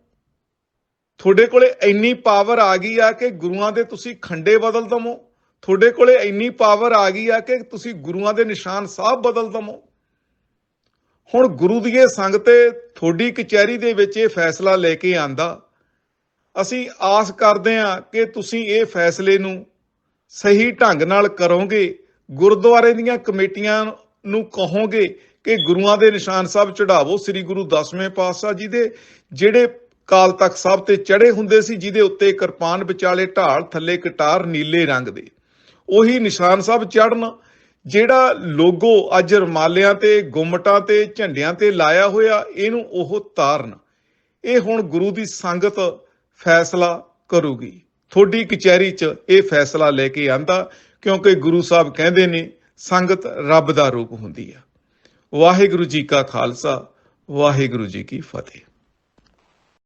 ਤੁਹਾਡੇ ਕੋਲੇ ਇੰਨੀ ਪਾਵਰ ਆ ਗਈ ਆ ਕਿ ਗੁਰੂਆਂ ਦੇ ਤੁਸੀਂ ਖੰਡੇ ਬਦਲ ਦਮੋ ਤੁਹਾਡੇ ਕੋਲੇ ਇੰਨੀ ਪਾਵਰ ਆ ਗਈ ਆ ਕਿ ਤੁਸੀਂ ਗੁਰੂਆਂ ਦੇ ਨਿਸ਼ਾਨ ਸਾਹਿਬ ਬਦਲ ਦਮੋ ਹੁਣ ਗੁਰੂ ਦੀ ਇਹ ਸੰਗ ਤੁਹਾਡੀ ਕਚਹਿਰੀ ਦੇ ਵਿੱਚ ਇਹ ਫੈਸਲਾ ਲੈ ਕੇ ਆਂਦਾ। ਅਸੀਂ ਆਸ ਕਰਦੇ ਹਾਂ ਕਿ ਤੁਸੀਂ ਇਹ ਫੈਸਲੇ ਨੂੰ ਸਹੀ ਢੰਗ ਨਾਲ ਕਰੋਗੇ, ਗੁਰਦੁਆਰੇ ਦੀਆਂ ਕਮੇਟੀਆਂ ਨੂੰ ਕਹੋਗੇ ਕਿ ਗੁਰੂਆਂ ਦੇ ਨਿਸ਼ਾਨ ਸਾਹਿਬ ਚੜਾਵੋ ਸ੍ਰੀ ਗੁਰੂ ਦਸਵੇਂ ਪਾਤਸ਼ਾਹ ਜੀ ਦੇ ਜਿਹੜੇ ਕਾਲ ਤਖਤ ਸਾਹਿਬ ਤੇ ਚੜੇ ਹੁੰਦੇ ਸੀ, ਜਿਹਦੇ ਉੱਤੇ ਕਿਰਪਾਨ ਵਿਚਾਲੇ ਢਾਲ ਥੱਲੇ ਕਟਾਰ ਨੀਲੇ ਰੰਗ ਦੇ। ਉਹੀ ਨਿਸ਼ਾਨ ਸਾਹਿਬ ਚੜਨ ਜਿਹੜਾ ਲੋਗੋ ਅੱਜ ਰਮਾਲਿਆਂ ਤੇ, ਗੁੰਮਟਾਂ ਤੇ, ਝੰਡਿਆਂ ਤੇ ਲਾਇਆ ਹੋਇਆ, ਇਹਨੂੰ ਉਹ ਤਾਰਨ। ਇਹ ਹੁਣ ਗੁਰੂ ਦੀ ਸੰਗਤ ਫੈਸਲਾ ਕਰੂਗੀ। ਤੁਹਾਡੀ ਕਚਹਿਰੀ 'ਚ ਇਹ ਫੈਸਲਾ ਲੈ ਕੇ ਆਂਦਾ, ਕਿਉਂਕਿ ਗੁਰੂ ਸਾਹਿਬ ਕਹਿੰਦੇ ਨੇ, ਸੰਗਤ ਰੱਬ ਦਾ ਰੂਪ ਹੁੰਦੀ ਆ। ਵਾਹਿਗੁਰੂ ਜੀ ਕਾ ਖਾਲਸਾ, ਵਾਹਿਗੁਰੂ ਜੀ ਕੀ ਫਤਿਹ।